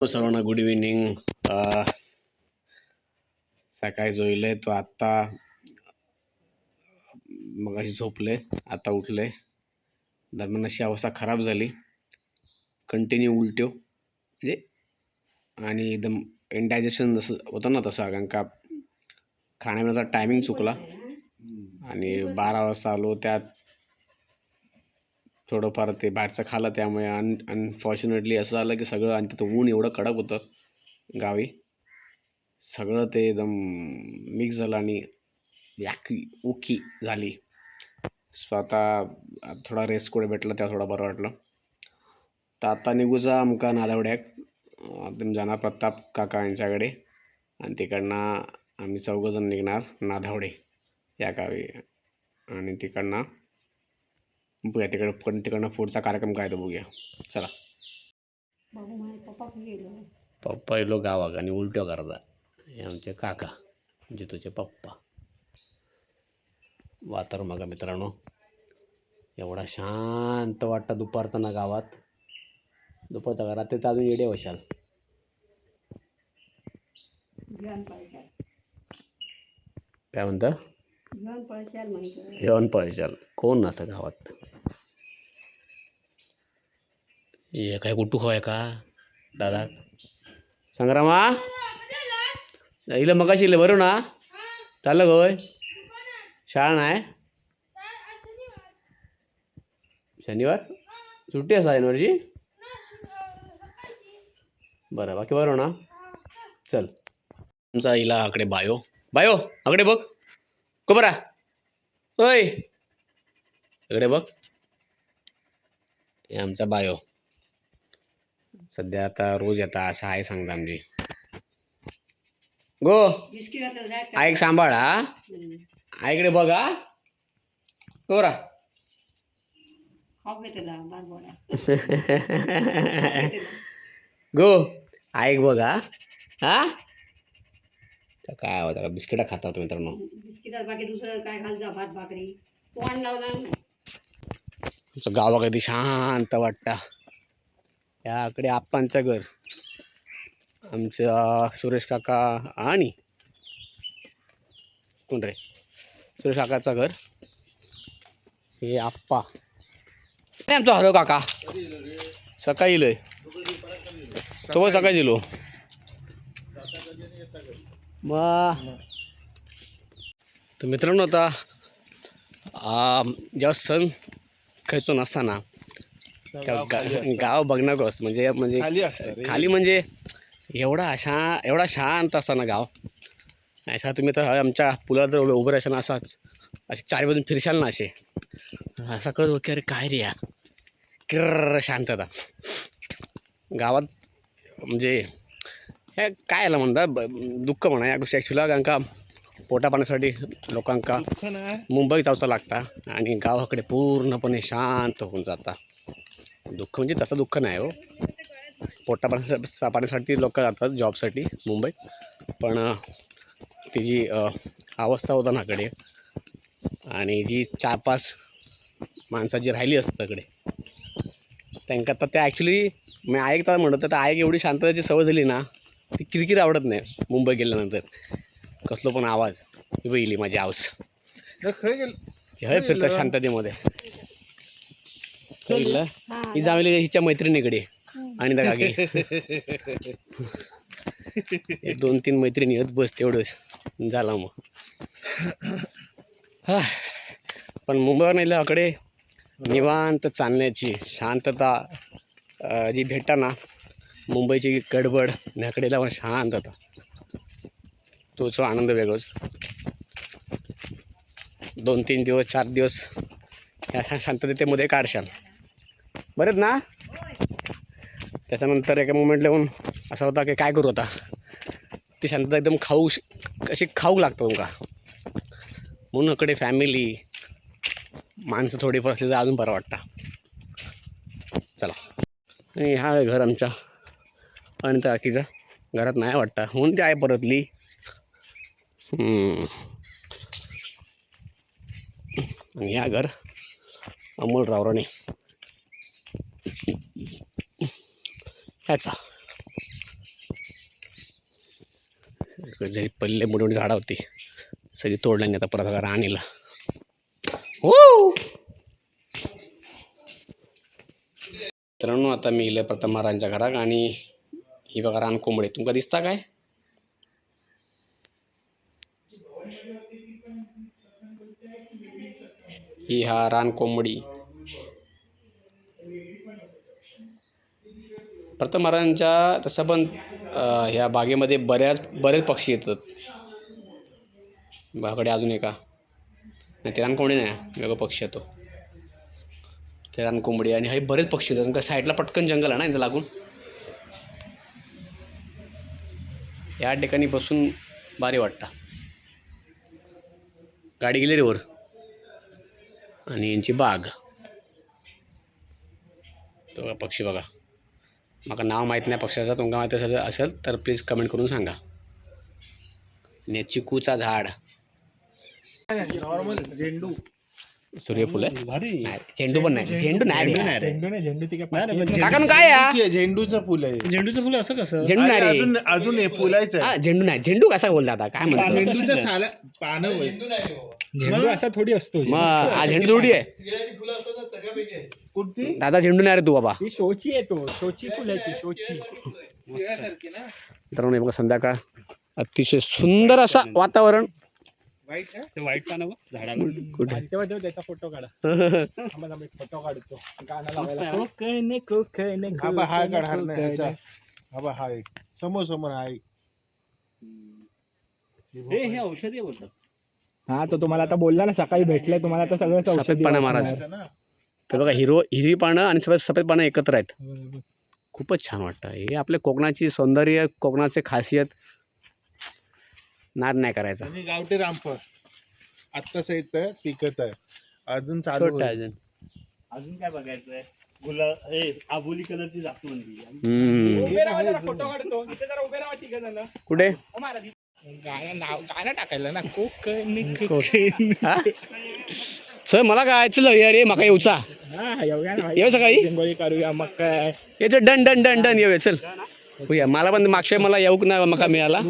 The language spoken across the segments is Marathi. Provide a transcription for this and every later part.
सर्वांना गुड इव्हिनिंग सकाळी जोईले तो आत्ता मग अशी झोपले आता उठले. दरम्यान अशी अवस्था खराब झाली. कंटिन्यू उलट्यो. म्हणजे आणि एकदम इंडायजेशन जसं होतं ना तसं कारण का खाण्यापिण्याचा टायमिंग चुकला. आणि बारा वाजता आलो त्यात थोडंफार ते बाहेरचं खाल्लं त्यामुळे अन अनफॉर्च्युनेटली असं झालं की सगळं आणि तिथं ऊन एवढं कडक होतं गावी. सगळं ते एकदम मिक्स झालं आणि याकी उकी झाली. स्वतः थोडा रेस्ट कुठे भेटला त्या थोडं बरं वाटलं. तर आता निघूचा आमका नालावड्याक. तुम्ही जाणार प्रताप काका यांच्याकडे. आणि तिकडनं आम्ही चौघंजण निघणार नाधावडे या गावी. आणि तिकडनं बघूया तिकडं पण तिकडनं पुढचा कार्यक्रम काय तो बघूया. चला. पप्पा येलो गावाक आणि उलट्यो करता हे आमचे काका जितूचे पप्पा. वातावरण बघा मित्रांनो. एवढा शांत वाटतं दुपारचं ना गावात. दुपारचा घरात ते तर अजून येडे वशाल. काय म्हणतं? घेऊन पळशाल म्हणतो. जेवण पळशाल कोण नसतं गावात? हे काय कुठू होय का दादा। संग्रामा इलं मगाशी इलं बरं ना। चाललं गोय शाळा नाही? शनिवार? सुट्टी असा शनिवारची बरं बाकी बरं ना। चल। तुमचा इला आकडे बायो। बायो आकडे बघ। को बरा ओय। इकडे बघ। हे आमचा बायो। सध्या आता रोज येता असं आहे सांगता आमची. गो ऐक सांभाळ हा. आईकडे बघ हा. कोरा गो ऐक बघ हा. तर काय होतं का बिस्किटा खाता होतो मित्रांनो. तुमचं गावा कधी शांत वाटतं. याकडे आप्पांचं घर. आमच्या सुरेश काका आणि कोण रे? सुरेश काकाचं घर. हे आप्पा. हे आमचा हरो काका? सकाळी इलोय तो सकाळी येलो. मग तर मित्रांनो आता जेव्हा सण खायचो नसताना गाव बघणार असतं. म्हणजे म्हणजे खाली म्हणजे एवढा शा एवढा शांत असताना गाव. अशा तुम्ही तर आमच्या पुलावर जर उभं राहायचं ना असाच असे चारी बाजून फिरशाल ना असे. असं कळत की अरे काय रे या किर्र शांतता. गावात म्हणजे हे काय याला म्हणतात ब- दुःख म्हणा या गोष्टी. ॲक्च्युली कारण का पोटा पाण्यासाठी लोकांका मुंबई जावचं लागता आणि गावाकडे पूर्णपणे शांत होऊन जाता. दुःख म्हणजे तसं दुःख नाही हो. पोटा पाण्या पाण्यासाठी लोक जातात जॉबसाठी मुंबई पण अं, ती जी अं, अवस्था होता ना कडे आणि जी चार पाच माणसं जी राहिली असतं कडे त्यांना तर त्या ॲक्च्युली मी ऐकता म्हणत तर ऐक एवढी शांततेची सवय झाली ना ती किरकिर आवडत नाही मुंबई गेल्यानंतर. कसलो पण आवाज येईल माझी आवाज हे हे फिरतात शांततेमध्ये. कळलं ही जावली हिच्या मैत्रिणीकडे? आणि त्या दोन तीन मैत्रिणी येत बस तेवढंच. झाला मग. हा. पण मुंबईवर नेल्याकडे निवांत चालण्याची शांतता जी भेटता ना मुंबईची गडबड न्याकडेला पण शांतता. तोच आनंद वेगळाच. दोन तीन दिवस चार दिवस ह्या शा- शांततेमध्ये काढशाल. बरेच ना? त्याच्यानंतर एका मुमेंटला येऊन असा होता की काय करू आता? ती शांतता एकदम खाऊ कशी खाऊ लागतो तुमका म्हणून इकडे फॅमिली माणसं थोडीफार असली तर अजून बरं वाटतं. चला. आणि हा आहे घर आमच्या आणि त्या काकीचा घरात नाही वाटतं. म्हणून ती आहे परतली. आणि ह्या घर अमोल रावराणे ह्याचा. जरी पल्ले मोठी मोठी झाडं होती. सगळी तोडल्याने आता परत राणीला. हो! मित्रांनो आता मी इले प्रथम महाराजांच्या घरात आणि ही बघा रान कोंबडे. तुमका दिसता काय? ही हा रान कोंबडी. प्रथम महाराजांच्या तसं पण ह्या बागेमध्ये बऱ्याच बरेच पक्षी येतात. बाकडे अजून एका. नाही ते रानकोंबडी नाही वेगळा पक्षी येतो ते. रानकोंबडी आणि हे बरेच पक्षी येतात. कारण साईडला पटकन जंगल आहे ना इथं लागून. या ठिकाणी बसून भारी वाटतं. गाडी गेली रेवर आणि यांची बाग. तो पक्षी बघा. मला नाव माहीत नाही पक्षाचं तुमका माहीत असेल असेल तर प्लीज कमेंट करून सांगा. आणि चिकूचा झाड. नॉर्मल झेंडू. सूर्यफूल आहे? नाही, झेंडू पण नाही. झेंडू नाही रे. झेंडू नु काय? झेंडूचं फुल आहे. झेंडूचं फुल असं कसं? झेंडू नाही रे. अजून अजून हे फुलायचं हा झेंडू नाही. झेंडू कसा बोलता आता? काय म्हणतो? झेंडूचं साला पानं होय. झेंडू असा थोडी असतो. मग हा झेंडू थोडी आहे. कुठली दादा झेंडू नाही रे तू बाबा. ती शोची आहे तो. शोची फुल आहे ती शोची. मित्रांनो हे बघा संध्याकाळ. अतिशय सुंदर असं वातावरण. वाईट का तेव्हा तेव्हा त्याचा फोटो काढा. थांबा थांबा एक फोटो काढतो. गाणं लावायला. कोकण कोकण हा बा हा कोकण, काढ हा नाही ह्याचा. कोकण. हा बा हा एक. समोर समोर हा एक. हे हे औषधी बोलतात. हा तो तुम्हाला आता बोलला ना सकाळी भेटलंय तुम्हाला आता सगळं औषधी महाराज. वाटणार. ना? तर बघा हिरो हिरवी पानं आणि सफेद सफेद पानं एकत्र आहेत. खूपच छान वाटतं. हे आपल्या कोकणाची सौंदर्य कोकणाचे खासियत नाद नाही करायचा. आणि गावठी रामफळ. आत्ताच येत पिकत आहे. अजून चालू छोटा होईल. अजून. अजून काय बघायचंय? गुला हे आबोली कलरची जास्वंदी हम्म. उभे राहा जरा, फोटो काढतो. इथे जरा उभे राहा तिघ जण. कुठे? ओ महाराज गाणं नाव गाणं टाकायला ना. कोकण हा? सर मला काय चल अरे माका येऊचा. येऊ सकाळी? मग काय याचं डन डन डन डन येऊया चल होऊया मला पण मागच्या मला येऊक ना मका मिळाला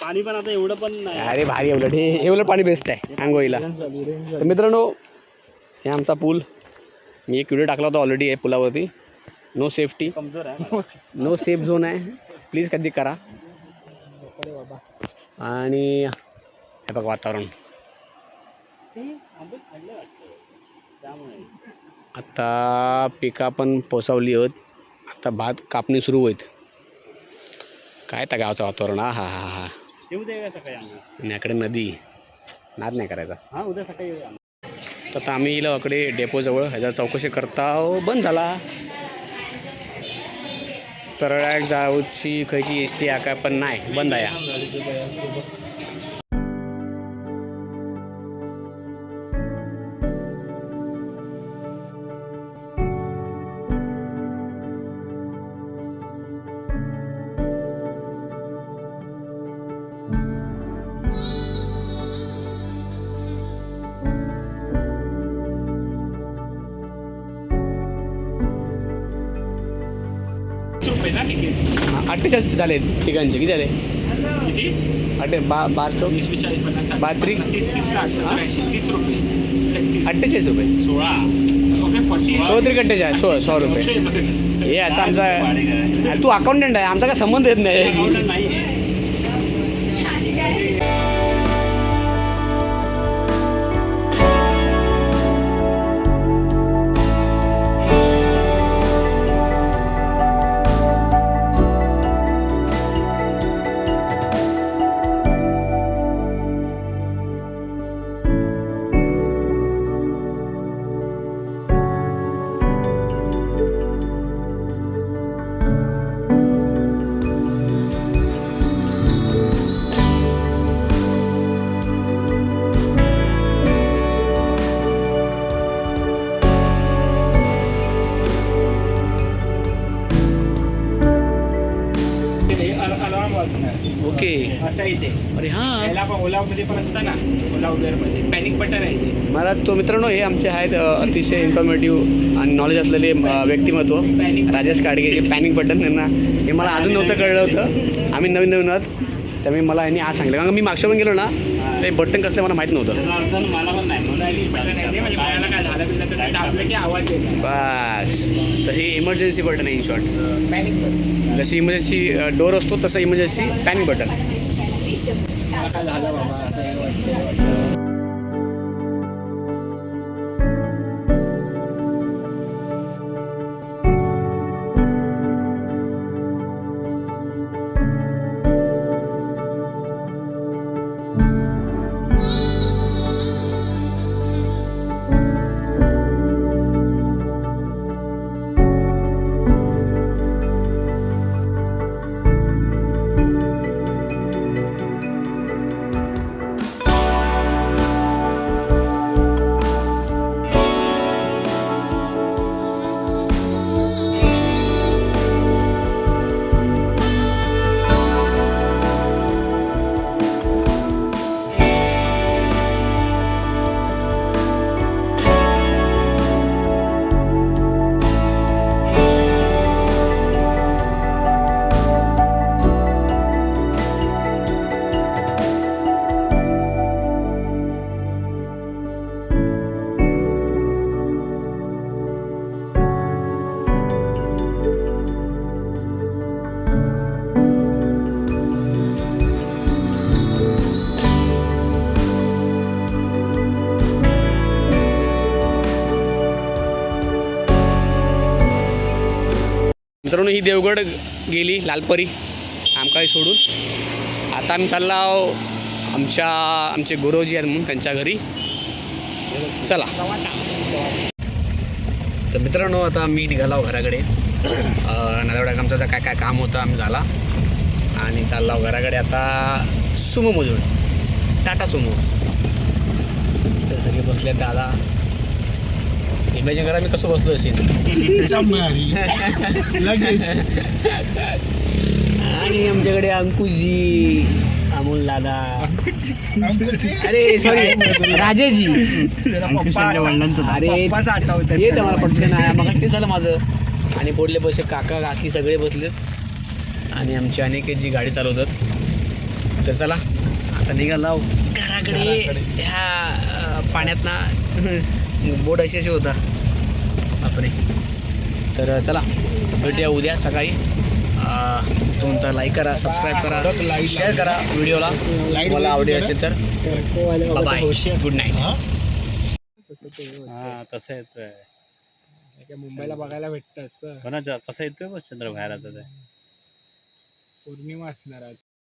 पाणी पण आता एवढं पण नाही. अरे भारी उलट हे उलट पाणी बेस्ट आहे आंघोळीला तर मित्रांनो हे आमचा पूल. मी एक व्हिडिओ टाकला होता ऑलरेडी आहे पुलावरती. नो सेफ्टी कमजोर आहे. नो सेफ झोन आहे. प्लीज कधी करा. आणि हे बघ वातावरण आंबट खाल्लं वाटतं त्यामुळे आता पिका पण पोसावली होत आता भात कापणी सुरू होईत काय त्या गावचं वातावरण हा हा हा हा. येऊ दे का सकाळी याकडे नदी. नाद नाही करायचा. हा उद्या सकाळी येऊया तर आता आम्ही इला अकडे डेपोजवळ ह्याचा चौकशी करता. बंद झाला. तरळ्याक जाऊची खयची एस टी काय पण नाही बंद आहे. अठ्ठेचाळीस झाले ठिकाणचे. किती झाले? अठ्ठे बा बार चौक? बात्री? अठ्ठेचाळीस रुपये? सोळा. ओके फॉर्टी सो तरी अठ्ठेचाळीस सो सौ रुपये. हे असं आमचा तू अकाउंटंट आहे. आमचा काय संबंध येत नाही. वाजणार ओके. असं आहे ते. अरे हां. पहिला आपण ओलामध्ये पण असतं ना ओला उबेरमध्ये पॅनिक बटन आहे ते. मला तो मित्रांनो हे आमचे आहेत अ, अतिशय इन्फॉर्मेटिव्ह आणि नॉलेज असलेले अ, व्यक्तिमत्व. राजेश काडगे जे पॅनिक बटन यांना हे मला अजून नव्हतं कळलं होतं. आम्ही नवीन नवीन आहोत. त्यामुळे मला यांनी आज सांगितलं. कारण का मी मागच्या पण गेलो ना ते बटन कसलं मला माहीत नव्हतं. त्याचा अर्थ मला पण नाही. म्हणून. काय झालं? दाबलं की आवाज येईल बस. हे इमर्जन्सी बटन आहे इन शॉर्ट पॅनिक जशी इमर्जन्सी डोअर असतो तसं इमर्जन्सी पॅनिक बटन झालं बाबा मित्रांनो ही देवगड गेली लालपरी आमकाळी सोडून. आता आम्ही चाललो आहो आमच्या आमचे गुरुजी आहेत म्हणून त्यांच्या घरी. चला. तर मित्रांनो आता मी निघालो घराकडे. नरवड्या आमचं काय काय काम होतं आम्ही झाला. आणि चाललो घराकडे आता सुमोमधून टाटा सुमो. ते सगळे बसले दादा. इमेजिन करा मी कसं बसलो असेल? लगेच. आणि आमच्याकडे अंकुशजी अमोल दादा. अरे सॉरी राजेजी. अंकुशांच्या वडिलांचं नाव. अरे पप्पाच आठवतं ते तर मला पटकन. आहे मग ते झालं माझं. आणि पुढले बसे काका काकी सगळे बसलेत आणि आमची अनेक जी गाडी चालवतात. तर चला आता निघाला. घराकडे ह्या पाण्यात ना बोट अशी अशी होता. बापरे. तर चला भेटूया उद्या सकाळी. तर लाईक करा सबस्क्राईब करा शेअर करा व्हिडिओला. मला आवडेल असेल तर. बाय गुड नाईट हा? तसं येतोय. काय मुंबईला बघायला भेटतं असं. कोणाच्या कसं येतोय बघ चंद्र बाहेर आता पौर्णिमा असणार आज.